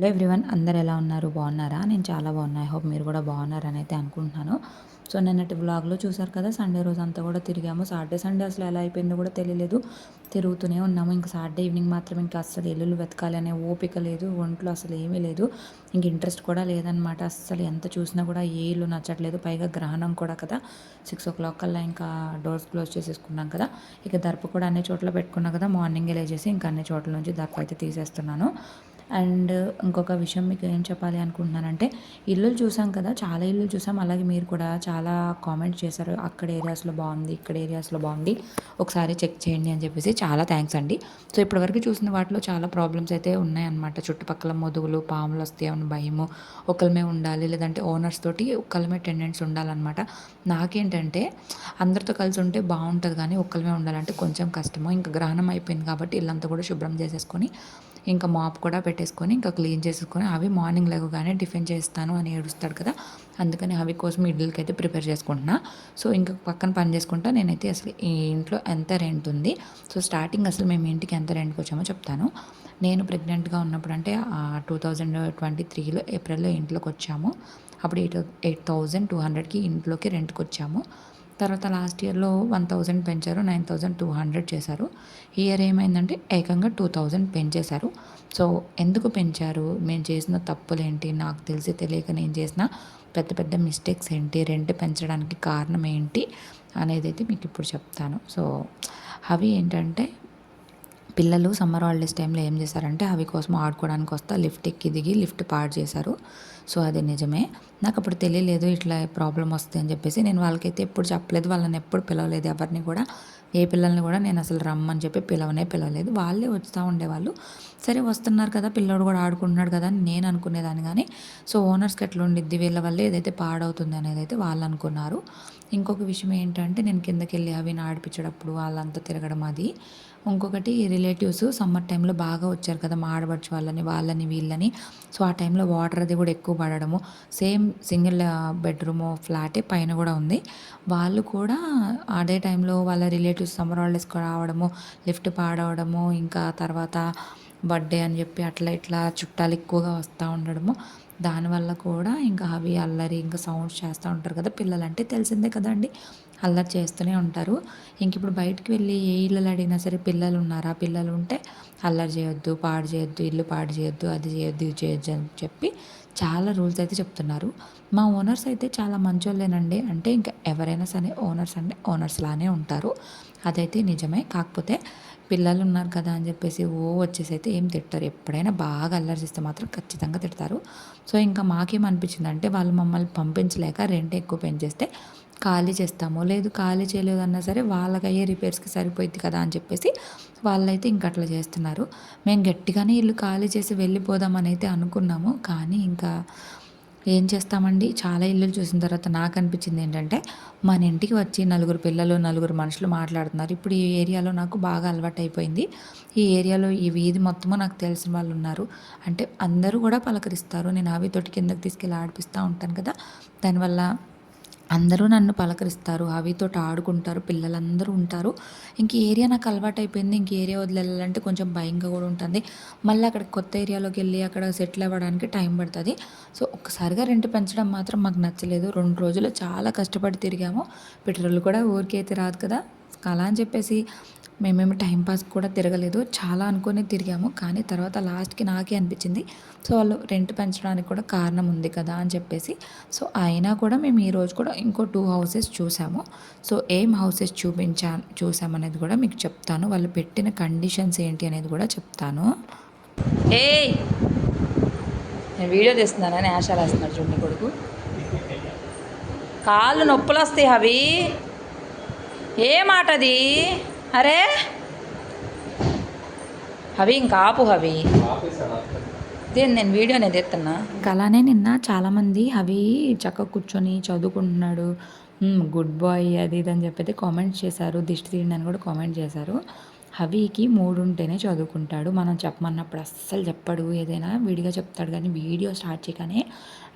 Hello everyone అందరు ఎలా ఉన్నారు? బాగున్నారా? నేను చాలా బాగున్నా. ఐ హోప్ మీరు కూడా బాగున్నారని అయితే అనుకుంటున్నాను. సో నిన్నటి బ్లాగ్లో చూసారు కదా సండే రోజు అంతా కూడా తిరిగాము. సాటర్డే సండే అసలు ఎలా అయిపోయిందో కూడా తెలియలేదు. తిరుగుతూనే ఉన్నాము. ఇంకా సాటర్డే ఈవినింగ్ మాత్రం ఇంకా అస్సలు ఇల్లులు వెతకాలి అనే ఓపిక లేదు. ఒంట్లో అసలు ఏమీ లేదు. ఇంక ఇంట్రెస్ట్ కూడా లేదనమాట. అస్సలు ఎంత చూసినా కూడా ఏ ఇల్లు నచ్చట్లేదు. పైగా గ్రహణం కూడా కదా. సిక్స్ ఓ క్లాక్ కల్లా ఇంకా డోర్స్ క్లోజ్ చేసేసుకున్నాం కదా. ఇక దర్ప కూడా అన్ని చోట్ల పెట్టుకున్నాం కదా. మార్నింగ్ లేచేసి ఇంకా అన్ని చోట్ల నుంచి దర్ప అయితే తీసేస్తున్నాను. అండ్ ఇంకొక విషయం మీకు ఏం చెప్పాలి అనుకుంటున్నానంటే ఇల్లులు చూసాం కదా చాలా ఇల్లు చూసాం. అలాగే మీరు కూడా చాలా కామెంట్ చేశారు. అక్కడ ఏరియాస్లో బాగుంది ఇక్కడ ఏరియాస్లో బాగుంది. ఒకసారి చెక్ చేయండి అని చెప్పేసి చాలా థ్యాంక్స్ అండి. సో ఇప్పటివరకు చూసిన వాటిలో చాలా ప్రాబ్లమ్స్ అయితే ఉన్నాయన్నమాట. చుట్టుపక్కల మొదుగులు పాములు వస్తాయని భయము ఒకళ్ళమే ఉండాలి. లేదంటే ఓనర్స్ తోటి ఒకరిమే టెండెంట్స్ ఉండాలన్నమాట. నాకేంటంటే అందరితో కలిసి ఉంటే బాగుంటుంది కానీ ఒక్కరిమే ఉండాలంటే కొంచెం కష్టము. ఇంకా గ్రహణం అయిపోయింది కాబట్టి ఇల్లంతా కూడా శుభ్రం చేసేసుకొని ఇంకా మాప్ కూడా పెట్టేసుకొని ఇంకా క్లీన్ చేసుకొని అవి మార్నింగ్ లేవగానే టిఫిన్ చేస్తాను అని ఏడుస్తాడు కదా అందుకని అవి కోసం ఇడ్లీకి అయితే ప్రిపేర్ చేసుకుంటున్నా. సో ఇంకా పక్కన పని చేసుకుంటా. నేనైతే అసలు ఈ ఇంట్లో ఎంత రెంట్ ఉంది. సో స్టార్టింగ్ అసలు మేము ఇంటికి ఎంత రెంట్కి వచ్చామో చెప్తాను. నేను ప్రెగ్నెంట్గా ఉన్నప్పుడు అంటే టూ థౌజండ్ ట్వంటీ త్రీలో ఏప్రిల్లో ఇంట్లోకి వచ్చాము. అప్పుడు ఎయిట్ ఎయిట్ థౌజండ్ టూ హండ్రెడ్కి ఇంట్లోకి రెంట్కి వచ్చాము. తర్వాత లాస్ట్ ఇయర్లో వన్ థౌజండ్ పెంచారు నైన్ థౌజండ్ టూ హండ్రెడ్ చేశారు. ఇయర్ ఏమైందంటే ఏకంగా టూ థౌజండ్ పెంచేశారు. సో ఎందుకు పెంచారు? మేము చేసిన తప్పులేంటి? నాకు తెలిసి తెలియక నేను చేసిన పెద్ద పెద్ద మిస్టేక్స్ ఏంటి? రెంట్ పెంచడానికి కారణం ఏంటి? అనేది అయితే మీకు ఇప్పుడు చెప్తాను. సో అవి ఏంటంటే పిల్లలు సమ్మర్ హాలిడేస్ టైంలో ఏం చేశారంటే అవి కోసం ఆడుకోవడానికి వస్తా లిఫ్ట్ ఎక్కి దిగి లిఫ్ట్ పాడు చేశారు. సో అది నిజమే. నాకు అప్పుడు తెలియలేదు ఇట్లా ప్రాబ్లం వస్తుంది అని చెప్పేసి. నేను వాళ్ళకైతే ఎప్పుడు చెప్పలేదు. వాళ్ళని ఎప్పుడు పిలవలేదు ఎవరిని కూడా. ఏ పిల్లల్ని కూడా నేను అసలు రమ్మని చెప్పి పిలవనే పిలవలేదు. వాళ్ళే వస్తూ ఉండేవాళ్ళు. సరే వస్తున్నారు కదా పిల్లోడు కూడా ఆడుకుంటున్నాడు కదా అని నేను అనుకునేదాన్ని కానీ సో ఓనర్స్కి ఎట్లా ఉండిద్ది? వీళ్ళ వల్ల ఏదైతే పాడవుతుంది అనేది అయితే వాళ్ళు అనుకున్నారు. ఇంకొక విషయం ఏంటంటే నేను కిందకి వెళ్ళి అవి ఆడిపించేటప్పుడు వాళ్ళంతా తిరగడం అది. ఇంకొకటి రిలేటివ్స్ సమ్మర్ టైంలో బాగా వచ్చారు కదా మా ఆడబడుచు వాళ్ళని వాళ్ళని వీళ్ళని. సో ఆ టైంలో వాటర్ అది కూడా ఎక్కువ పడడము. సేమ్ సింగిల్ బెడ్రూమ్ ఫ్లాటే పైన కూడా ఉంది. వాళ్ళు కూడా అదే టైంలో వాళ్ళ రిలేటివ్స్ సమ్మర్ హాలిడేస్కి రావడము లిఫ్ట్ పాడవడము ఇంకా తర్వాత బర్త్డే అని చెప్పి అట్లా ఇట్లా చుట్టాలు ఎక్కువగా వస్తూ ఉండడము. దానివల్ల కూడా ఇంకా అవి అల్లరి ఇంకా సౌండ్స్ చేస్తూ ఉంటారు కదా పిల్లలంటే తెలిసిందే కదండి. అల్లరి చేస్తూనే ఉంటారు. ఇంక ఇప్పుడు బయటకు వెళ్ళి ఏ ఇళ్ళలో అడిగినా సరే పిల్లలు ఉన్నారా? పిల్లలు ఉంటే అల్లరి చేయొద్దు పాడు చేయొద్దు ఇల్లు పాడు చేయొద్దు అది చేయొద్దు ఇది చేయొద్దు అని చెప్పి చాలా రూల్స్ అయితే చెప్తున్నారు. మా ఓనర్స్ అయితే చాలా మంచోళ్ళేనండి. అంటే ఇంకా ఎవరైనా సరే ఓనర్స్ అంటే ఓనర్స్ లానే ఉంటారు. అదైతే నిజమే. కాకపోతే పిల్లలు ఉన్నారు కదా అని చెప్పేసి ఓ వచ్చేసి అయితే ఏం తిట్టారు. ఎప్పుడైనా బాగా అల్లరి చేస్తే మాత్రం ఖచ్చితంగా తిడతారు. సో ఇంకా మాకేమనిపించిందంటే వాళ్ళు మమ్మల్ని పంపించలేక రెంట్ ఎక్కువ పెంచేస్తే ఖాళీ చేస్తాము లేదు ఖాళీ చేయలేదు అన్నా సరే వాళ్ళకి అయ్యే రిపేర్స్కి సరిపోయింది కదా అని చెప్పేసి వాళ్ళైతే ఇంక అట్లా చేస్తున్నారు. మేము గట్టిగానే ఇల్లు ఖాళీ చేసి వెళ్ళిపోదామని అయితే అనుకున్నాము. కానీ ఇంకా ఏం చేస్తామండి? చాలా ఇల్లులు చూసిన తర్వాత నాకు అనిపించింది ఏంటంటే మన ఇంటికి వచ్చి నలుగురు పిల్లలు నలుగురు మనుషులు మాట్లాడుతున్నారు. ఇప్పుడు ఈ ఏరియాలో నాకు బాగా అలవాటు అయిపోయింది ఈ ఏరియాలో ఈ వీధి మొత్తము నాకు తెలిసిన వాళ్ళు ఉన్నారు. అంటే అందరూ కూడా పలకరిస్తారు. నేను అవి తోటి కిందకి తీసుకెళ్ళి ఆడిపిస్తూ ఉంటాను కదా. దానివల్ల అందరూ నన్ను పలకరిస్తారు. అవితో ఆడుకుంటారు. పిల్లలందరూ ఉంటారు. ఇంక ఏరియా నాకు అలవాటు అయిపోయింది ఇంక ఏరియా వదిలేయాలంటే కొంచెం భయంగా కూడా ఉంటుంది. మళ్ళీ అక్కడ కొత్త ఏరియాలోకి వెళ్ళి అక్కడ సెటిల్ అవ్వడానికి టైం పడుతుంది. సో ఒక్కసారిగా రెంట్ పెంచడం మాత్రం మాకు నచ్చలేదు. రెండు రోజులు చాలా కష్టపడి తిరిగాము. పెట్రోల్ కూడా ఊరికైతే అయితే రాదు కదా. అలా అని చెప్పేసి మేమేమి టైంపాస్ కూడా తిరగలేదు. చాలా అనుకుని తిరిగాము. కానీ తర్వాత లాస్ట్కి నాకే అనిపించింది. సో వాళ్ళు రెంట్ పెంచడానికి కూడా కారణం ఉంది కదా అని చెప్పేసి. సో అయినా కూడా మేము ఈరోజు కూడా ఇంకో టూ హౌసెస్ చూసాము. సో ఏం హౌసెస్ చూపించా చూసామనేది కూడా మీకు చెప్తాను. వాళ్ళు పెట్టిన కండిషన్స్ ఏంటి అనేది కూడా చెప్తాను. ఏ నేను వీడియో తీస్తున్నానని ఆశాలు వేస్తున్నాడు చూడండి కొడుకు. కాళ్ళు నొప్పులు వస్తాయి అవి ఏ మాట అది అరే? అవి ఇంకా ఆపు అవి దేని నేను వీడియో అనేది ఎత్తున్నా? అలానే నిన్న చాలామంది అవి చక్క కూర్చొని చదువుకుంటున్నాడు. గుడ్ బాయ్ అది ఇది అని చెప్పి కామెంట్స్ చేశారు. దిష్టి తీయడానికి అని కూడా కామెంట్ చేశారు. హవీకి మూడు ఉంటేనే చదువుకుంటాడు. మనం చెప్పమన్నప్పుడు అస్సలు చెప్పడు. ఏదైనా విడిగా చెప్తాడు కానీ వీడియో స్టార్ట్ చేయగానే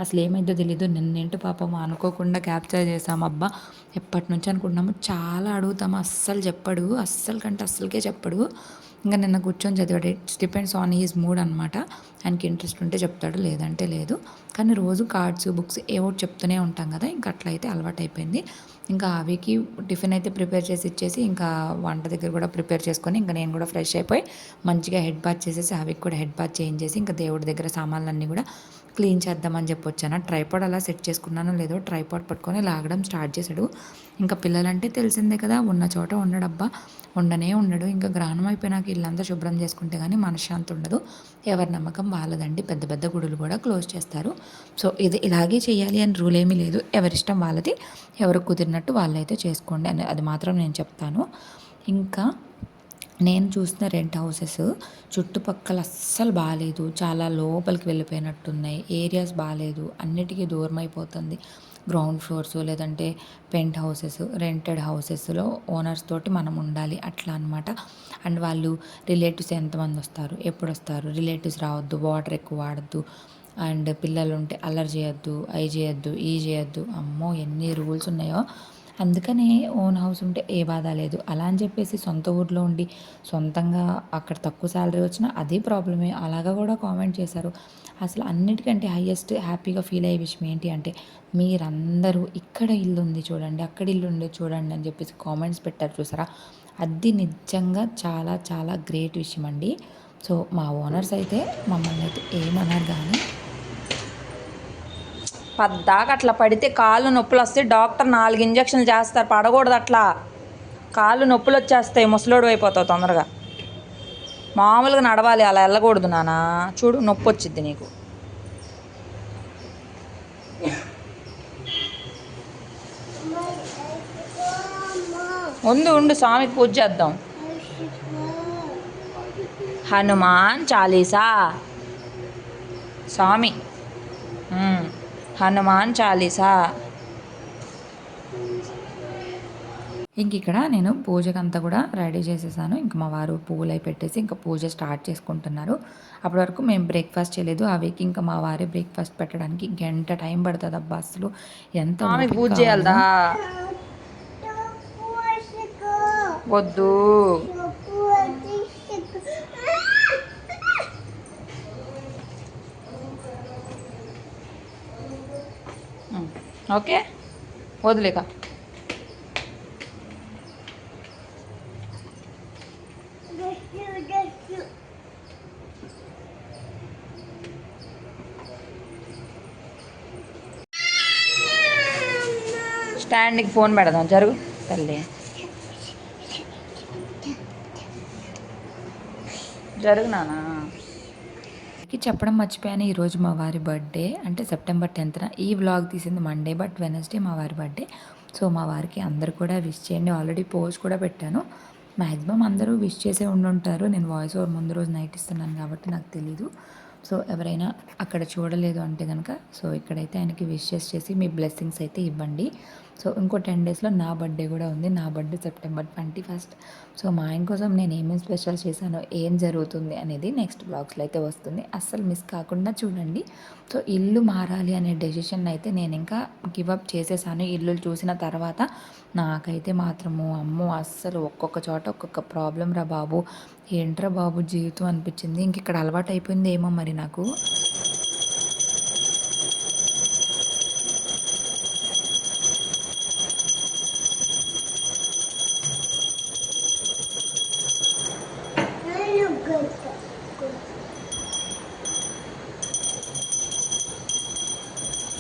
అసలు ఏమైందో తెలీదు. నిన్నేంటి పాపం అనుకోకుండా క్యాప్చర్ చేసాం అబ్బా. ఎప్పటి నుంచి అనుకుంటున్నాము చాలా అడుగుతాము అస్సలు చెప్పడు. అస్సలు కంటే అస్సలకే చెప్పడు. ఇంకా నిన్న కూర్చొని చదివాడు. It's depends on his mood అనమాట ఆయనకి ఇంట్రెస్ట్ ఉంటే చెప్తాడు. లేదంటే లేదు. కానీ రోజు కార్డ్స్ బుక్స్ ఏవో చెప్తూనే ఉంటాం కదా. ఇంకా అట్లయితే అలవాటు అయిపోయింది ఇంకా అవికి టిఫిన్ అయితే ప్రిపేర్ చేసి ఇచ్చేసి ఇంకా వంట దగ్గర కూడా ప్రిపేర్ చేసుకొని ఇంకా నేను కూడా ఫ్రెష్ అయిపోయి మంచిగా హెడ్ బాత్ చేసేసి అవికి కూడా హెడ్ బాత్ చేంజ్ చేసి ఇంకా దేవుడి దగ్గర సామాన్లన్నీ కూడా క్లీన్ చేద్దామని చెప్పి వచ్చాను ట్రైపాడ్ అలా సెట్ చేసుకున్నానో లేదో ట్రైపాడ్ పట్టుకొని లాగడం స్టార్ట్ చేశాడు. ఇంకా పిల్లలంటే తెలిసిందే కదా ఉన్న చోట ఉండడబ్బా. ఉండనే ఉండడు. ఇంకా గ్రహణం అయిపోయినాక ఇల్లంతా శుభ్రం చేసుకుంటే కానీ మనశ్శాంతి ఉండదు. ఎవరి నమ్మకం వాళ్ళదండి. పెద్ద పెద్ద గుడులు కూడా క్లోజ్ చేస్తారు. సో ఇది ఇలాగే చేయాలి అని రూల్ ఏమీ లేదు. ఎవరిష్టం వాళ్ళది. ఎవరు కుదిరినట్టు వాళ్ళైతే చేసుకోండి అని అది మాత్రం నేను చెప్తాను. ఇంకా నేను చూసిన రెంట్ హౌసెస్ చుట్టుపక్కల అస్సలు బాగాలేదు చాలా లోపలికి వెళ్ళిపోయినట్టున్నాయి. ఏరియాస్ బాగాలేదు అన్నిటికీ దూరం అయిపోతుంది గ్రౌండ్ ఫ్లోర్స్ లేదంటే పెంట్ హౌసెస్ రెంటెడ్ హౌసెస్లో ఓనర్స్ తోటి మనం ఉండాలి. అట్లా అనమాట అండ్ వాళ్ళు రిలేటివ్స్ ఎంతమంది వస్తారు? ఎప్పుడు వస్తారు రిలేటివ్స్ రావద్దు. వాటర్ ఎక్కువ వాడద్దు. అండ్ పిల్లలు ఉంటే అల్లరి చేయొద్దు అవి చేయొద్దు ఈ చేయొద్దు. అమ్మో ఎన్ని రూల్స్ ఉన్నాయో. అందుకనే ఓన్ హౌస్ ఉంటే ఏ బాధ లేదు. అలా అని చెప్పేసి సొంత ఊర్లో ఉండి సొంతంగా అక్కడ తక్కువ శాలరీ వచ్చినా అదే ప్రాబ్లమే అలాగా కూడా కామెంట్ చేశారు. అసలు అన్నిటికంటే హయ్యెస్ట్ హ్యాపీగా ఫీల్ అయ్యే విషయం ఏంటి అంటే మీరందరూ ఇక్కడ ఇల్లు ఉంది చూడండి అక్కడ ఇల్లు ఉంది చూడండి అని చెప్పేసి కామెంట్స్ పెట్టారు చూసారా? అది నిజంగా చాలా చాలా గ్రేట్ విషయం అండి. సో మా ఓనర్స్ అయితే మమ్మల్ని అయితే ఏమన్నారు కానీ పద్దాక అట్లా పడితే కాళ్ళు నొప్పులు వస్తే డాక్టర్ నాలుగు ఇంజక్షన్లు చేస్తారు. పడకూడదు అట్లా. కాళ్ళు నొప్పులు వచ్చేస్తాయి. ముసలోడు అయిపోతావు తొందరగా. మామూలుగా నడవాలి. అలా వెళ్ళకూడదు నానా. చూడు నొప్పి వచ్చింది నీకు. ఉండు ఉండు. స్వామికి పూజ చేద్దాం. హనుమాన్ చాలీసా? స్వామి. హనుమాన్ చాలీసా? ఇంక ఇక్కడ నేను పూజకంతా కూడా రెడీ చేసేసాను. ఇంక మా వారు పువ్వులు అయి పెట్టేసి ఇంకా పూజ స్టార్ట్ చేసుకుంటున్నారు. అప్పటి వరకు మేము బ్రేక్ఫాస్ట్ చేయలేదు. ఆ వీక్ ఇంకా మా వారి బ్రేక్ఫాస్ట్ పెట్టడానికి గంట టైం పడుతుంది అబ్బా అసలు. ఎంత పూజ. చేయాలదా? వద్దు. ఓకే? వదిలేక. స్టాండ్కి ఫోన్ పెడదాం. జరుగు. తల్లి. జరుగు నానా చెప్పడం మర్చిపోయాను. ఈరోజు మా వారి బర్త్డే. అంటే సెప్టెంబర్ టెన్త్న. ఈ వ్లాగ్ తీసింది మండే బట్ వెనస్డే మా వారి బర్త్డే. సో మా వారికి అందరు కూడా విష్ చేయండి. ఆల్రెడీ పోస్ట్ కూడా పెట్టాను. మ్యాక్సిమం అందరూ విష్ చేసే ఉండుంటారు. నేను వాయిస్ ఓవర్ ముందు రోజు నైట్ ఇస్తున్నాను కాబట్టి నాకు తెలీదు. సో ఎవరైనా అక్కడ చూడలేదు అంటే కనుక సో ఇక్కడైతే ఆయనకి విషెస్ చేసి మీ బ్లెస్సింగ్స్ అయితే ఇవ్వండి. సో ఇంకో టెన్ డేస్లో నా బర్త్డే కూడా ఉంది. నా birthday September twenty first. So మా ఆయన కోసం నేను ఏమేమి స్పెషల్ చేశానో ఏం జరుగుతుంది అనేది నెక్స్ట్ బ్లాగ్స్లో అయితే వస్తుంది. అస్సలు మిస్ కాకుండా చూడండి. సో ఇల్లు మారాలి అనే డెసిషన్ అయితే నేను ఇంకా గివప్ చేసేసాను. ఇల్లు చూసిన తర్వాత నాకైతే మాత్రము అమ్మో అస్సలు ఒక్కొక్క చోట ఒక్కొక్క ప్రాబ్లం రా బాబు. ఏంట్రా బాబు జీవితం అనిపించింది. ఇంక ఇక్కడ అలవాటు అయిపోయింది ఏమో మరి నాకు.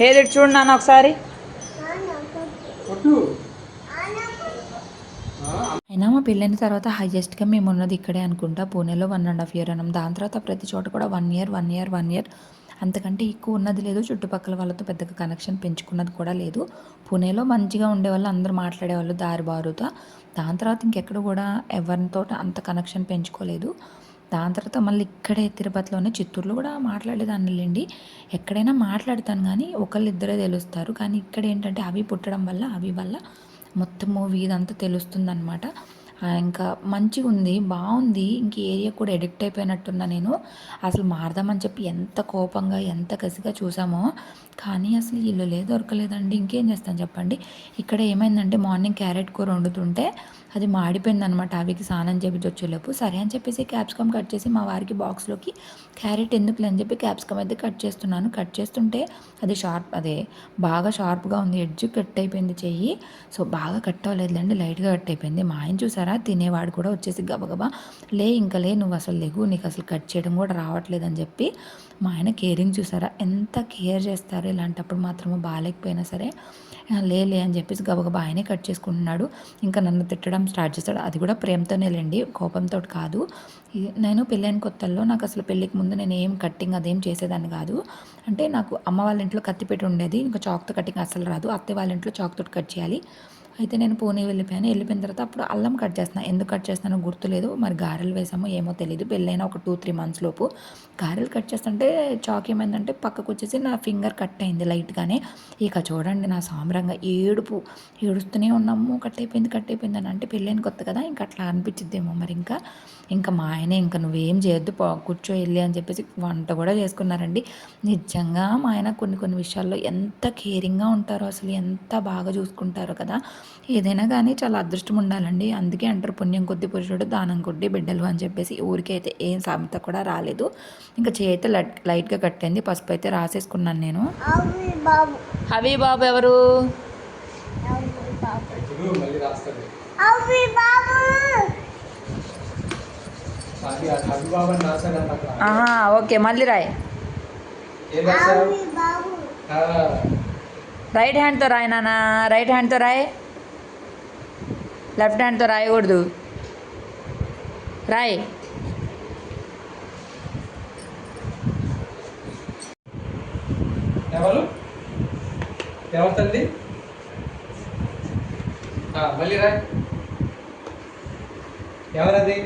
ఏది చూడు నాన్న ఒకసారి. అయినా మా పెళ్ళైన తర్వాత హైయెస్ట్గా మేము ఉన్నది ఇక్కడే అనుకుంటా. పూణేలో వన్ అండ్ హాఫ్ ఇయర్ అన్నాం. దాని తర్వాత ప్రతి చోట కూడా one year one year one year అంతకంటే ఎక్కువ ఉన్నది లేదు. చుట్టుపక్కల వాళ్ళతో పెద్దగా కనెక్షన్ పెంచుకున్నది కూడా లేదు. పూణేలో మంచిగా ఉండేవాళ్ళు అందరూ మాట్లాడేవాళ్ళు దారి బారుతో. దాని తర్వాత ఇంకెక్కడ కూడా ఎవరితో అంత కనెక్షన్ పెంచుకోలేదు. దాని తర్వాత మళ్ళీ ఇక్కడే తిరుపతిలోనే చిత్తూరులో కూడా మాట్లాడేదాన్ని లేండి. ఎక్కడైనా మాట్లాడతాను కానీ ఒకళ్ళిద్దరే తెలుస్తారు. కానీ ఇక్కడ ఏంటంటే అవి పుట్టడం వల్ల అవి వల్ల మొత్తము వీధంతా తెలుస్తుంది అనమాట ఇంకా మంచిగా ఉంది బాగుంది. ఇంక ఏరియా కూడా ఎడిక్ట్ అయిపోయినట్టున్నా నేను. అసలు మారదామని చెప్పి ఎంత కోపంగా ఎంత కసిగా చూసామో. కానీ అసలు ఇల్లులే దొరకలేదండి. ఇంకేం చేస్తాను చెప్పండి. ఇక్కడ ఏమైందంటే మార్నింగ్ క్యారెట్ కూర వండుతుంటే అది మాడిపోయింది అనమాట అవికి స్నానం చేపించి వచ్చేలోపు సరే అని చెప్పేసి క్యాప్సికమ్ కట్ చేసి మా వారికి బాక్స్లోకి క్యారెట్ ఎందుకులే అని చెప్పి క్యాప్సికమ్ అయితే కట్ చేస్తున్నాను. కట్ చేస్తుంటే అది షార్ప్ అదే బాగా షార్ప్గా ఉంది. ఎడ్జ్ కట్ అయిపోయింది చెయ్యి. సో బాగా కట్ అవ్వలేదులేండి. లైట్గా కట్ అయిపోయింది. మా ఆయన చూసారా? తినేవాడు కూడా వచ్చేసి గబగబా లే ఇంకా లే నువ్వు అసలు లేవు నీకు అసలు కట్ చేయడం కూడా రావట్లేదు అని చెప్పి మా ఆయన కేరింగ్ చూసారా? ఎంత కేర్ చేస్తారు ఇలాంటప్పుడు మాత్రము బాగాలేకపోయినా సరే లేలే అని చెప్పేసి గబగబా ఆయనే కట్ చేసుకుంటున్నాడు. ఇంకా నన్ను తిట్టడం స్టార్ట్ చేస్తాడు. అది కూడా ప్రేమతోనే లేండి కోపంతో కాదు. నేను పెళ్ళైన కొత్తల్లో నాకు అసలు పెళ్ళికి ముందు నేను ఏం కట్టింగ్ అదేం చేసేదాన్ని కాదు. అంటే నాకు అమ్మ వాళ్ళ ఇంట్లో కత్తిపెట్టి ఉండేది ఇంకా చాక్తో కటింగ్ అసలు రాదు. అత్తే వాళ్ళ ఇంట్లో చాక్తో కట్ చేయాలి. అయితే నేను పూణే వెళ్ళిపోయాను. వెళ్ళిపోయిన తర్వాత అప్పుడు అల్లం కట్ చేస్తున్నాను ఎందుకు కట్ చేస్తానో గుర్తులేదు. మరి గారెలు వేసామో ఏమో తెలియదు పెళ్ళైన ఒక టూ త్రీ మంత్స్ లోపు గారెలు కట్ చేస్తుంటే చాక్ ఏమైందంటే పక్కకు వచ్చేసి నా ఫింగర్ కట్ అయింది లైట్గానే. ఇక చూడండి నా సామ్రంగా. ఏడుపు. ఏడుస్తూనే ఉన్నాము. కట్ అయిపోయింది కట్ అయిపోయింది అని అంటే పెళ్ళైన కొత్త కదా. ఇంకా అట్లా అనిపించిద్దేమో మరి ఇంకా. ఇంకా మా ఆయనే ఇంకా నువ్వేం చేయొద్దు పో కూర్చో వెళ్ళి అని చెప్పేసి వంట కూడా చేసుకున్నారండి. నిజంగా మా ఆయన కొన్ని కొన్ని విషయాల్లో ఎంత కేరింగ్గా ఉంటారో అసలు ఎంత బాగా చూసుకుంటారో కదా. ఏదైనా కానీ చాలా అదృష్టం ఉండాలండి. అందుకే అంటారు పుణ్యం కొద్ది పురుషుడు దానం కొద్ది బిడ్డలు అని చెప్పేసి. ఊరికైతే ఏం సామెత కూడా రాలేదు. ఇంకా చేయి అయితే లైట్ లైట్గా కట్టయింది పసుపు అయితే రాసేసుకున్నాను నేను. అవి బాబు ఎవరు? అవి బాబు ఇప్పుడు మళ్ళీ రాస్తుంది అవి బాబు అది అభిబాబు రాశాడంట అక్కడ ఆహా ఓకే మళ్ళీ రాయ్. రైట్ హ్యాండ్తో రాయి నాన్న రైట్ హ్యాండ్తో రాయ్. లెఫ్ట్ హ్యాండ్తో రాయకూడదు. రాయ్. ఎవరు? ఎవరు తల్లి? ఆ, మళ్ళీ రా ఎవరది?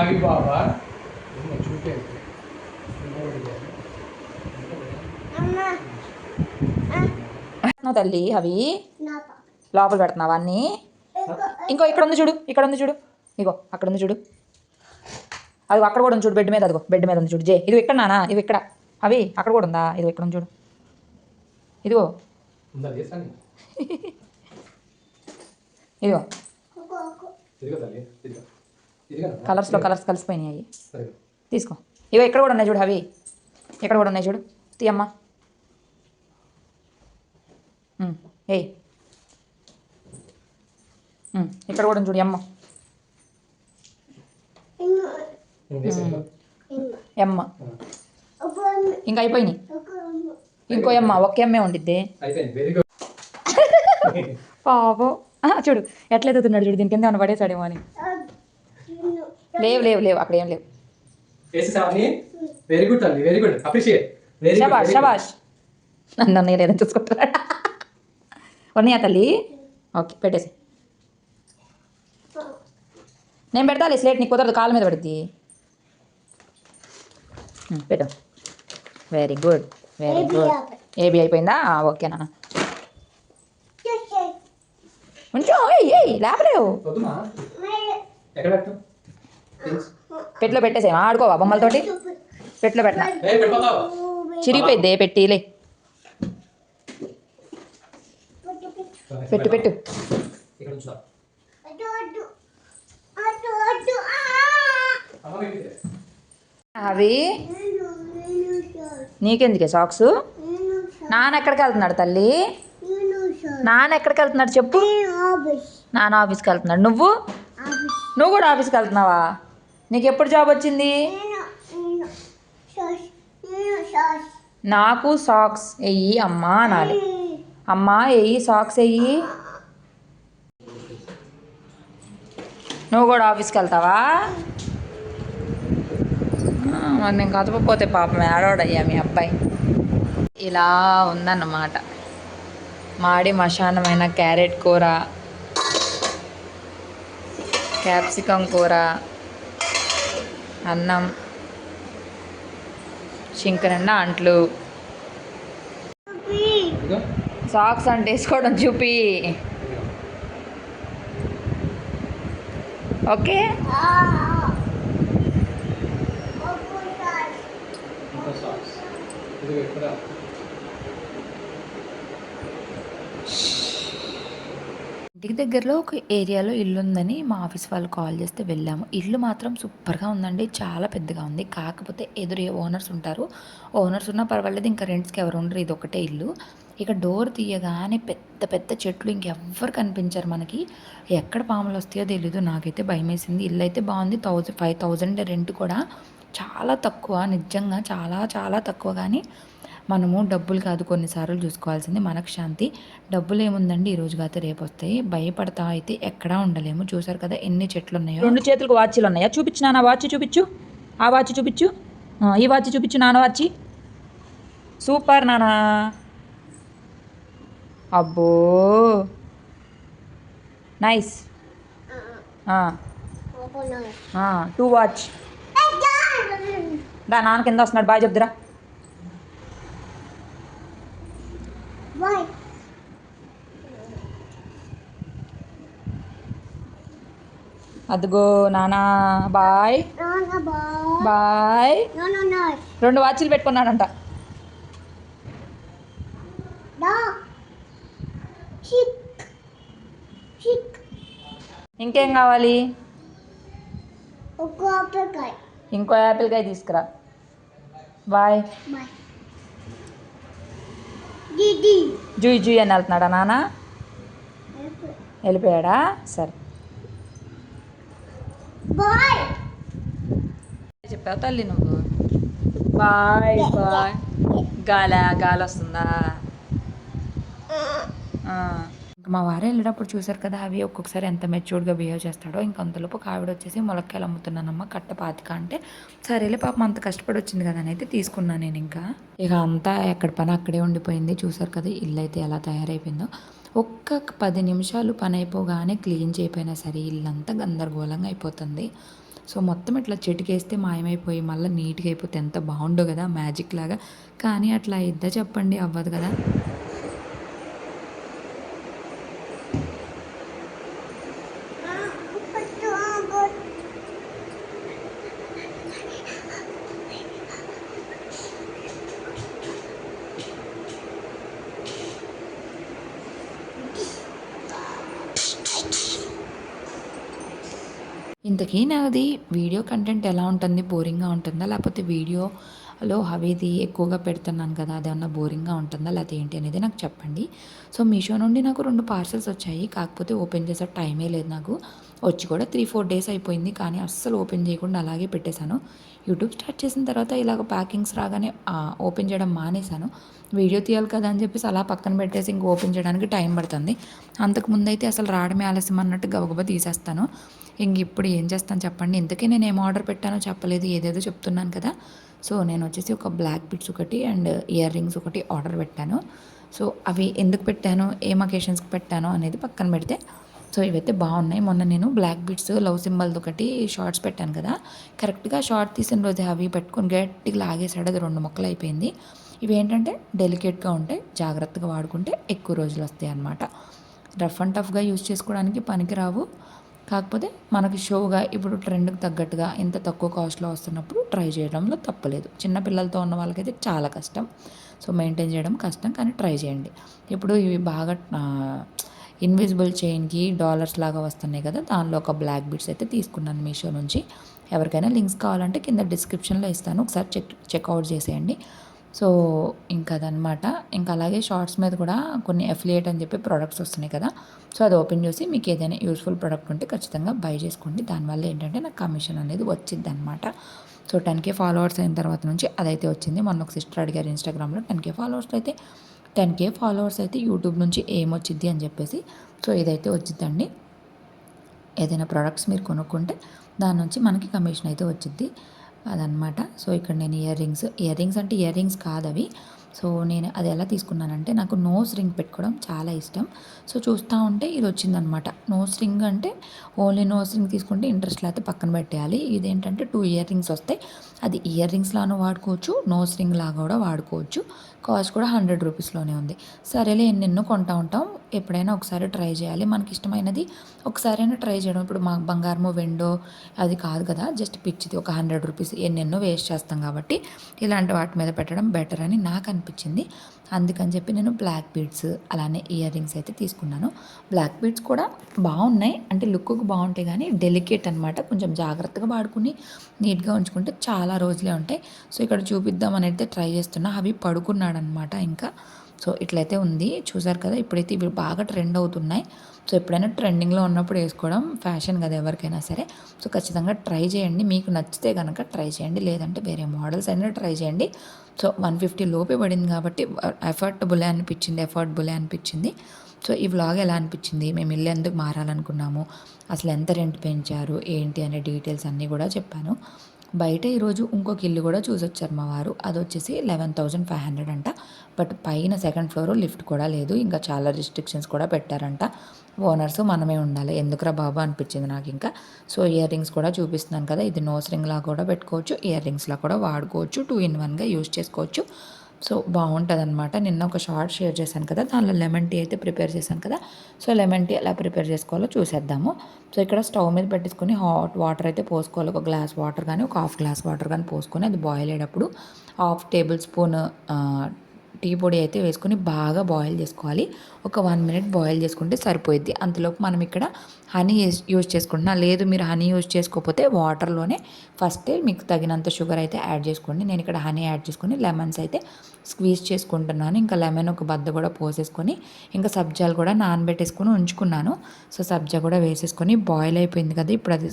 అవి బాబు తల్లి అవి. లోపల పెడుతున్నావా అన్నీ? ఇంకో. ఇక్కడ ఉంది చూడు ఇక్కడ ఉంది చూడు. ఇగో అక్కడ ఉంది చూడు. అది అక్కడ కూడా ఉంది చూడు బెడ్ మీద అదిగో బెడ్ మీద ఉంది చూడు. జే ఇది ఇక్కడ నానా ఇది ఇక్కడ. అవి అక్కడ కూడా ఉందా? ఇది ఇక్కడ ఉంది చూడు. ఇదిగో. ఇదిగో కుక్కు ఇదిగో తల్లి ఇదిగో ఇదిగో కలర్స్లో కలర్స్ కలిసిపోయినాయి తీసుకో. ఇగో ఇక్కడ కూడా ఉన్నాయి చూడు అవి. ఇక్కడ కూడా ఉన్నాయి చూడు. తీయమ్మా. ఏయ్. ఇక్కడ కూడా ఉంది చూడు ఇన్ను ఎమ్మ. ఒక ఇంకా అయిపోయినాయి. ఒక ఇంకో ఎమ్మ ఒక్క ఎమ్మే ఉండిద్ది. అయిపోయింది వెరీ గుడ్ పాపం. చూడు ఎట్లా ఎదుగుతున్నాడు చూడు దీని కింద ఏమైనా పడేసాడేమో అని. లేవు లేవు లేవు అక్కడ ఏం లేవు. వెరీ గుడ్ తల్లి వెరీ గుడ్ అప్రిషియేట్ వెరీ షబాష్ షబాష్ నన్ను నేను ఏదైనా చూసుకుంటున్నాడు ఉన్నాయా తల్లి? ఓకే పెట్టేసి. నేను పెడతాలే స్లేట్ నీకు కుదరదు కాళ్ళ మీద పడుద్ది. పెట్టు. Very good very good. AB అయిపోయిందా. ఆ, ఓకే నాన్న. చూసే ఉంచు ఏయ్ ఏయ్ లేపలేవు పెట్టు పెట్లో పెట్టేసేమా ఆడుకోవా బొమ్మలతోటి పెట్లో పెట్టినా ఏ పెట్టిపోతావు చిరిగిపోయిద్ది పెట్టిలే పెట్టు పెట్టు అవి నీకెందుకే సాక్స్ నాన్న ఎక్కడికి వెళ్తున్నాడు తల్లి నాన్న ఎక్కడికి వెళ్తున్నాడు చెప్పు. నాన్న ఆఫీస్కి వెళ్తున్నాడు. నువ్వు? నువ్వు కూడా ఆఫీస్కి వెళ్తున్నావా? నీకు ఎప్పుడు జాబ్ వచ్చింది? నాకు సాక్స్ వెయ్యి అమ్మా అనాలి. అమ్మా వెయ్యి సాక్స్ వెయ్యి నువ్వు కూడా ఆఫీస్కి వెళ్తావా? మరి నేను కదపకపోతే పాపం ఏడవడయ్యా మీ అబ్బాయి. ఇలా ఉందన్నమాట. మాడి మశానమైన క్యారెట్ కూర క్యాప్సికం కూర అన్నం చింక నిండా అంట్లు సాక్స్ అంటే వేసుకోవడం చూపి. ఓకే? ఇంకో సాక్స్ ఇదిగో ఇక్కడ ఇంటికి దగ్గరలో ఒక ఏరియాలో ఇల్లు ఉందని మా ఆఫీస్ వాళ్ళు కాల్ చేస్తే వెళ్ళాము. ఇల్లు మాత్రం సూపర్గా ఉందండి. చాలా పెద్దగా ఉంది. కాకపోతే ఎదురు ఓనర్స్ ఉంటారు. ఓనర్స్ ఉన్నా పర్వాలేదు. ఇంకా రెంట్స్కి ఎవరు ఉండరు. ఇది ఒకటే ఇల్లు. ఇక డోర్ తీయగానే పెద్ద పెద్ద చెట్లు ఇంకెవ్వరు కనిపించారు మనకి. ఎక్కడ పాములు వస్తాయో తెలీదు. నాకైతే భయం వేసింది ఇల్లు అయితే బాగుంది. థౌజండ్ ఫైవ్ థౌజండ్ రెంట్ కూడా. చాలా తక్కువ. నిజంగా చాలా చాలా తక్కువ. కానీ మనము డబ్బులు కాదు కొన్నిసార్లు చూసుకోవాల్సింది మనకు శాంతి. డబ్బులు ఏముందండి? ఈ రోజు కాదు రేపు వస్తాయి. భయపడతా అయితే ఎక్కడా ఉండలేము. చూసారు కదా ఎన్ని చెట్లు ఉన్నాయో రెండు చేతులకు వాచ్లు ఉన్నాయా? చూపించు నాన్న వాచ్ చూపించు ఆ వాచ్ చూపించు ఈ వాచ్ చూపించు నాన్న వాచ్. సూపర్ నానా అబ్బో. నైస్. Two watch. దా నాన్న కింద వస్తున్నాడు. బాగా చెప్దురా. Why? అదిగో నానా బాయ్. బాయ్. రెండు వాచీలు పెట్టుకున్నాడంట. ఇంకేం కావాలి? ఇంకో యాపిల్ కాయ తీసుకురా. బాయ్. బాయ్. జూయి జూయి అని వెళ్తున్నాడా నాన్న వెళ్ళిపోయాడా? సరే. బాయ్. చెప్పావు తల్లి నువ్వు. Bye bye. గాలి గాలి వస్తుందా మా వారు వెళ్ళేటప్పుడు చూసారు కదా అవి ఒక్కొక్కసారి ఎంత మెచ్యూర్డ్గా బిహేవ్ చేస్తాడో. ఇంక అంతలోపు ఆవిడ వచ్చేసి ములక్కాయలు అమ్ముతున్నానమ్మ కట్ట పాతిక అంటే సరేలే పాపం అంత కష్టపడి వచ్చింది కదా అని అయితే తీసుకున్నాను నేను ఇంకా. ఇక అంతా ఎక్కడ పని అక్కడే ఉండిపోయింది. చూసారు కదా ఇల్లు అయితే ఎలా తయారైపోయిందో. ఒక్క పది నిమిషాలు పని అయిపోగానే క్లీన్ చేయపోయినా సరే ఇల్లంతా గందరగోళంగా అయిపోతుంది. సో మొత్తం ఇట్లా చిటికేస్తే మాయమైపోయి మళ్ళీ నీట్గా అయిపోతే ఎంత బాగుండు కదా మ్యాజిక్ లాగా. కానీ అట్లా ఇద్దా చెప్పండి అవ్వదు కదా పట్టు ఆగోట్ ఇంతకీ నాది వీడియో కంటెంట్ ఎలా ఉంటుంది? బోరింగ్గా ఉంటుందా? లేకపోతే వీడియోలో అవిది ఎక్కువగా పెడుతున్నాను కదా అదేమన్నా బోరింగ్గా ఉంటుందా? లేకపోతే ఏంటి అనేది నాకు చెప్పండి. సో మీషో నుండి నాకు రెండు పార్సల్స్ వచ్చాయి. కాకపోతే ఓపెన్ చేసే టైమే లేదు నాకు. వచ్చి కూడా త్రీ ఫోర్ డేస్ అయిపోయింది. కానీ అస్సలు ఓపెన్ చేయకుండా అలాగే పెట్టేశాను. యూట్యూబ్ స్టార్ట్ చేసిన తర్వాత ఇలాగ ప్యాకింగ్స్ రాగానే ఓపెన్ చేయడం మానేశాను. వీడియో తీయాలి కదా అని చెప్పేసి అలా పక్కన పెట్టేసి ఇంక ఓపెన్ చేయడానికి టైం పడుతుంది. అంతకు ముందు అయితే అసలు రావడమే ఆలస్యం అన్నట్టు గబగబా తీసేస్తాను. ఇంక ఇప్పుడు ఏం చేస్తాను చెప్పండి. ఇంతకీ నేను ఏం ఆర్డర్ పెట్టానో చెప్పలేదు. ఏదేదో చెప్తున్నాను కదా. సో నేను వచ్చేసి ఒక బ్లాక్ బిట్స్ ఒకటి అండ్ ఇయర్ రింగ్స్ ఒకటి ఆర్డర్ పెట్టాను. సో అవి ఎందుకు పెట్టాను? ఏం అకేషన్స్కి పెట్టాను? అనేది పక్కన పెడితే సో ఇవైతే బాగున్నాయి. మొన్న నేను బ్లాక్ బీట్స్ లవ్ సింబల్ది ఒకటి షార్ట్స్ పెట్టాను కదా. కరెక్ట్గా షార్ట్ తీసిన రోజు అవి పెట్టుకొని గట్టిగా లాగేసాడు అది రెండు ముక్కలు అయిపోయింది. ఇవి ఏంటంటే డెలికేట్గా ఉంటాయి జాగ్రత్తగా వాడుకుంటే ఎక్కువ రోజులు వస్తాయి అన్నమాట. రఫ్ అండ్ టఫ్గా యూజ్ చేసుకోవడానికి పనికిరావు. కాకపోతే మనకి షోగా ఇప్పుడు ట్రెండ్కి తగ్గట్టుగా ఇంత తక్కువ కాస్ట్లో వస్తున్నప్పుడు ట్రై చేయడంలో తప్పలేదు. చిన్న పిల్లలతో ఉన్న వాళ్ళకైతే చాలా కష్టం. సో మెయింటైన్ చేయడం కష్టం కానీ ట్రై చేయండి. ఇప్పుడు ఇవి బాగా ఇన్విజిబుల్ చైన్కి డాలర్స్ లాగా వస్తున్నాయి కదా దానిలో ఒక బ్లాక్ బిట్స్ అయితే తీసుకున్నాను మీషో నుంచి. ఎవరికైనా లింక్స్ కావాలంటే కింద డిస్క్రిప్షన్లో ఇస్తాను. ఒకసారి చెక్ చెక్అవుట్ చేసేయండి. సో ఇంకా అదనమాట ఇంకా అలాగే షార్ట్స్ మీద కూడా కొన్ని అఫిలియేట్ అని చెప్పి ప్రోడక్ట్స్ వస్తున్నాయి కదా సో అది ఓపెన్ చేసి మీకు ఏదైనా యూస్ఫుల్ ప్రోడక్ట్ ఉంటే ఖచ్చితంగా బై చేసుకోండి. దానివల్ల ఏంటంటే నాకు కమిషన్ అనేది వచ్చింది అనమాట సో టెన్ కే ఫాలోవర్స్ అయిన తర్వాత నుంచి అదైతే వచ్చింది. మొన్న ఒక సిస్టర్ అడిగారు ఇన్స్టాగ్రామ్లో టెన్ కే ఫాలోవర్స్ అయితే టెన్ కే ఫాలోవర్స్ అయితే యూట్యూబ్ నుంచి ఏమొచ్చిద్ది అని చెప్పేసి సో ఇదైతే వచ్చిద్దండి. ఏదైనా ప్రోడక్ట్స్ మీరు కొనుక్కుంటే దాని నుంచి మనకి కమిషన్ అయితే వచ్చింది అదనమాట సో ఇక్కడ నేను ఇయర్ రింగ్స్ ఇయర్ రింగ్స్ అంటే ఇయర్ రింగ్స్ కాదు అవి సో నేను అది ఎలా తీసుకున్నానంటే నాకు నోస్ రింగ్ పెట్టుకోవడం చాలా ఇష్టం. సో చూస్తూ ఉంటే ఇది వచ్చిందనమాట. నోస్ రింగ్ అంటే ఓన్లీ నోస్ రింగ్ తీసుకుంటే ఇంట్రెస్ట్ లేకపోతే పక్కన పెట్టేయాలి. ఇదేంటంటే టూ ఇయర్ రింగ్స్ వస్తాయి. అది ఇయర్ రింగ్స్ లాగా వాడుకోవచ్చు నోస్ రింగ్ లాగా కూడా వాడుకోవచ్చు. కాస్ట్ కూడా హండ్రెడ్ రూపీస్లోనే ఉంది. సరేలే ఎన్నెన్నో కొంటా ఉంటాం. ఎప్పుడైనా ఒకసారి ట్రై చేయాలి. మనకి ఇష్టమైనది ఒకసారైనా ట్రై చేయడం. ఇప్పుడు మా బంగారము వెండో అది కాదు కదా. జస్ట్ పిచ్చిది ఒక హండ్రెడ్ రూపీస్ ఎన్నెన్నో వేస్ట్ చేస్తాం కాబట్టి ఇలాంటి వాటి మీద పెట్టడం బెటర్ అని నాకు అనిపించింది అనిపించింది అందుకని చెప్పి నేను బ్లాక్ బీడ్స్ అలానే ఇయర్ రింగ్స్ అయితే తీసుకున్నాను. బ్లాక్ బీడ్స్ కూడా బాగున్నాయి. అంటే లుక్కు బాగుంటాయి కానీ డెలికేట్ అనమాట కొంచెం జాగ్రత్తగా వాడుకుని నీట్గా ఉంచుకుంటే చాలా రోజులే ఉంటాయి. సో ఇక్కడ చూపిద్దాం అనేది ట్రై చేస్తున్నా. అవి పడుకున్నాడనమాట ఇంకా. సో ఇట్లయితే ఉంది. చూసారు కదా ఇప్పుడైతే ఇవి బాగా ట్రెండ్ అవుతున్నాయి. సో ఎప్పుడైనా ట్రెండింగ్లో ఉన్నప్పుడు వేసుకోవడం ఫ్యాషన్ కదా ఎవరికైనా సరే. సో ఖచ్చితంగా ట్రై చేయండి. మీకు నచ్చితే కనుక ట్రై చేయండి. లేదంటే వేరే మోడల్స్ అయినా ట్రై చేయండి. సో వన్ ఫిఫ్టీ లోపే పడింది కాబట్టి ఎఫర్టబులే అనిపించింది ఎఫర్టబులే అనిపించింది. సో ఈ వ్లాగ్ ఎలా అనిపించింది? మేము ఇల్లు ఎందుకు మారాలనుకున్నాము? అసలు ఎంత రెంట్ పెంచారు? ఏంటి అనే డీటెయిల్స్ అన్నీ కూడా చెప్పాను. బయట ఈరోజు ఇంకొక ఇల్లు కూడా చూసొచ్చారు మా వారు. అది వచ్చేసి లెవెన్ థౌజండ్ ఫైవ్ హండ్రెడ్ అంట. బట్ పైన సెకండ్ ఫ్లోర్ లిఫ్ట్ కూడా లేదు. ఇంకా చాలా రిస్ట్రిక్షన్స్ కూడా పెట్టారంట. ఓనర్స్ మనమే ఉండాలి. ఎందుకురా బాబు అనిపించింది నాకు ఇంకా సో ఇయర్ రింగ్స్ కూడా చూపిస్తున్నాను కదా. ఇది నోస్ రింగ్ లా కూడా పెట్టుకోవచ్చు. ఇయర్ రింగ్స్లా కూడా వాడుకోవచ్చు. టూ ఇన్ వన్గా యూజ్ చేసుకోవచ్చు. సో బాగుంటుంది అనమాట నిన్న ఒక షార్ట్ షేర్ చేశాను కదా దానిలో లెమన్ టీ అయితే ప్రిపేర్ చేశాను కదా. సో లెమన్ టీ ఎలా ప్రిపేర్ చేసుకోవాలో చూసేద్దాము. సో ఇక్కడ స్టవ్ మీద పెట్టేసుకొని హాట్ వాటర్ అయితే పోసుకోవాలి. ఒక గ్లాస్ వాటర్ కానీ ఒక హాఫ్ గ్లాస్ వాటర్ కానీ పోసుకొని అది బాయిల్ అయ్యేటప్పుడు హాఫ్ టేబుల్ స్పూన్ టీ పొడి అయితే వేసుకొని బాగా బాయిల్ చేసుకోవాలి. ఒక వన్ మినిట్ బాయిల్ చేసుకుంటే సరిపోయిద్ది. అంతలోపు మనం ఇక్కడ హనీ యూజ్ చేసుకుంటున్నా. లేదు మీరు హనీ యూజ్ చేసుకోకపోతే వాటర్లోనే ఫస్ట్ మీకు తగినంత షుగర్ అయితే యాడ్ చేసుకోండి. నేను ఇక్కడ హనీ యాడ్ చేసుకొని లెమన్స్ అయితే స్క్వీజ్ చేసుకుంటున్నాను. ఇంకా లెమన్ ఒక బద్ద కూడా పోసేసుకొని ఇంకా సబ్జాలు కూడా నానబెట్టేసుకొని ఉంచుకున్నాను. సో సబ్జా కూడా వేసేసుకొని బాయిల్ అయిపోయింది కదా ఇప్పుడు అది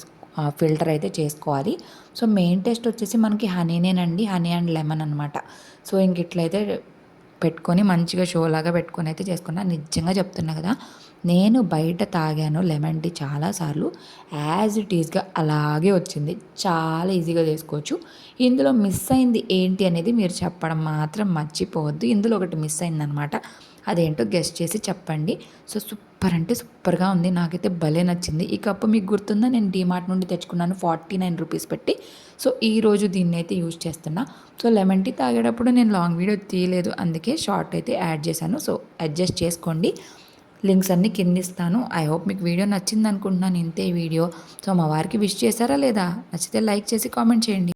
ఫిల్టర్ అయితే చేసుకోవాలి. సో మెయిన్ టేస్ట్ వచ్చేసి మనకి హనీనేనండి. హనీ అండ్ లెమన్ అనమాట సో ఇంక ఇట్లయితే పెట్టుకొని మంచిగా షో లాగా పెట్టుకొని అయితే చేసుకున్నా. నిజంగా చెప్తున్నా కదా నేను బయట తాగాను లెమన్ టీ చాలాసార్లు యాజ్ ఇట్ ఈస్గా అలాగే వచ్చింది. చాలా ఈజీగా చేసుకోవచ్చు. ఇందులో మిస్ అయింది ఏంటి అనేది మీరు చెప్పడం మాత్రం మర్చిపోవద్దు. ఇందులో ఒకటి మిస్ అయిందనమాట. అదేంటో గెస్ట్ చేసి చెప్పండి. సో సూపర్ అంటే సూపర్గా ఉంది. నాకైతే భలే నచ్చింది. ఈ కప్పు మీకు గుర్తుందా? నేను డీమార్ట్ నుండి తెచ్చుకున్నాను. ఫార్టీ నైన్ రూపీస్ పెట్టి. సో ఈ రోజు దీన్ని అయితే యూజ్ చేస్తున్నా. సో లెమన్ టీ తాగేటప్పుడు నేను లాంగ్ వీడియో తీయలేదు. అందుకే షార్ట్ అయితే యాడ్ చేశాను. సో అడ్జస్ట్ చేసుకోండి. లింక్స్ అన్నీ కింద ఇస్తాను. ఐ హోప్ మీకు వీడియో నచ్చింది అనుకుంటున్నాను ఇంతే వీడియో సో మా వారికి విష్ చేశారా లేదా? నచ్చితే లైక్ చేసి కామెంట్ చేయండి.